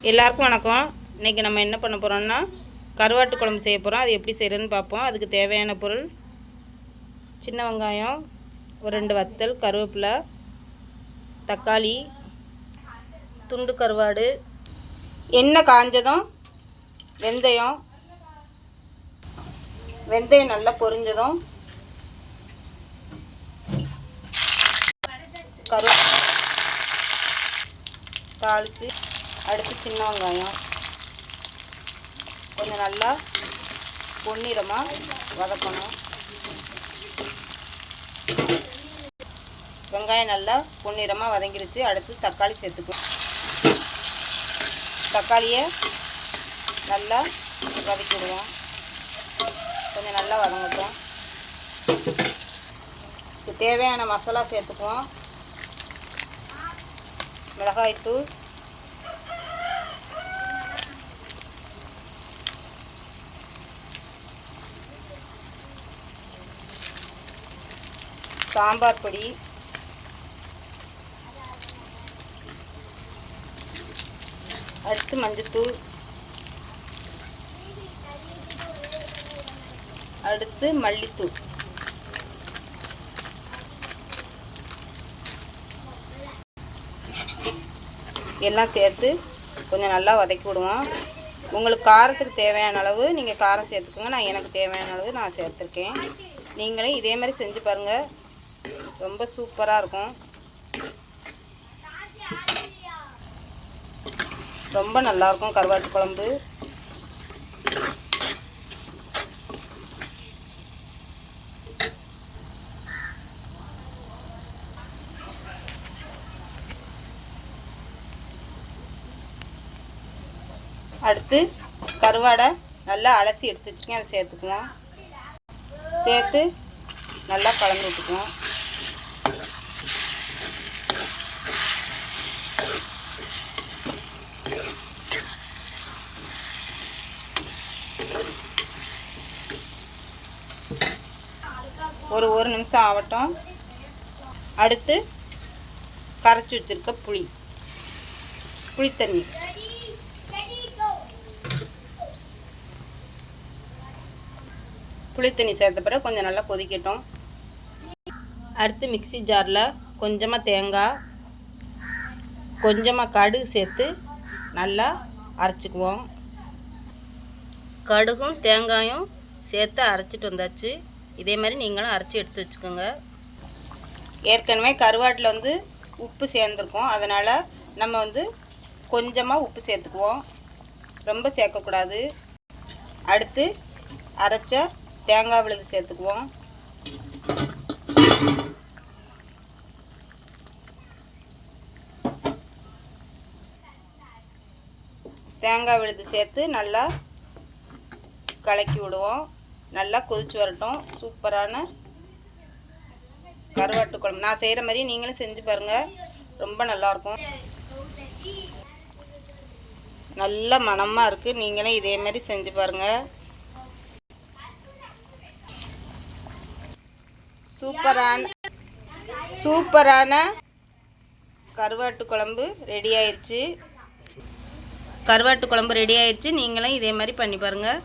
எல்லாருக்கும் வணக்கம். இன்றைக்கி நம்ம என்ன பண்ண போகிறோம்னா கருவாட்டு குழம்பு செய்ய போகிறோம் அது எப்படி செய்கிறதுன்னு பார்ப்போம். அதுக்கு தேவையான பொருள் சின்ன வெங்காயம் ஒரு ரெண்டு வத்தல் கருவேப்பிலை தக்காளி துண்டு கருவாடு எண்ணெய் காஞ்சதும் வெந்தயம் வெந்தயம் நல்லா பொரிஞ்சதும் கருவேப்பிலை தாளித்து அடுத்து சின்ன வெங்காயம். கொஞ்சம் நல்லா பொன்னிறமாக வதக்கணும். வெங்காயம் நல்லா பொன்னிறமாக வதங்கிருச்சு. அடுத்து தக்காளி சேர்த்துக்கணும். தக்காளியை நல்லா வதக்கிடுவோம் கொஞ்சம் நல்லா வதங்கட்டும். இதுக்கு தேவையான மசாலா சேர்த்துக்குவோம். மிளகாய்த்தூள் சாம்பார் பொடி. அடுத்து மஞ்சத்தூள். அடுத்து மல்லித்தூள். எல்லாம் சேர்த்து கொஞ்சம் நல்லா வதக்கி விடுவோம். உங்களுக்கு காரத்துக்கு தேவையான அளவு நீங்கள் காரம் சேர்த்துக்கோங்க. நான் எனக்கு தேவையான அளவு நான் சேர்த்துருக்கேன். நீங்களும் இதே மாதிரி செஞ்சு பாருங்கள் ரொம்ப சூப்பராக இருக்கும். ரொம்ப நல்லாயிருக்கும் கருவாட்டு குழம்பு. அடுத்து கருவாடை நல்லா அலசி எடுத்து வச்சுருக்கேன் அதை சேர்த்துக்குவோம். சேர்த்து நல்லா கலந்து விட்டுக்குவோம். ஒரு ஒரு நிமிஷம் ஆகட்டும். அடுத்து கரைச்சி வச்சிருக்க புளி. புளித்தண்ணி. புளித்தண்ணி சேர்த்த பிறகு கொஞ்சம் நல்லா கொதிக்கட்டும். அடுத்து மிக்ஸி ஜாரில் கொஞ்சமாக தேங்காய் கொஞ்சமாக கடுகு சேர்த்து நல்லா அரைச்சிக்குவோம். கடுகும் தேங்காயும் சேர்த்து அரைச்சிட்டு வந்தாச்சு. இதே மாதிரி நீங்களும் அரைச்சி எடுத்து வச்சுக்கோங்க. ஏற்கனவே கருவாட்டில் வந்து உப்பு சேர்ந்துருக்கோம். அதனால் நம்ம வந்து கொஞ்சமாக உப்பு சேர்த்துக்குவோம். ரொம்ப சேர்க்கக்கூடாது. அடுத்து அரைச்ச தேங்காய் விழுது சேர்த்துக்குவோம். தேங்காய் விழுது சேர்த்து நல்லா கலக்கி விடுவோம். நல்லா கொதிச்சு வரட்டும். சூப்பரான கருவாட்டு குழம்பு. நான் செய்கிற மாதிரி நீங்களும் செஞ்சு பாருங்கள் ரொம்ப நல்லாயிருக்கும் நல்ல மனமாக இருக்குது நீங்களும் இதே மாதிரி செஞ்சு பாருங்கள் சூப்பரான சூப்பரான கருவாட்டு குழம்பு ரெடி ஆயிடுச்சு கருவாட்டு குழம்பு ரெடி ஆயிடுச்சு நீங்களும் இதே மாதிரி பண்ணி பாருங்கள்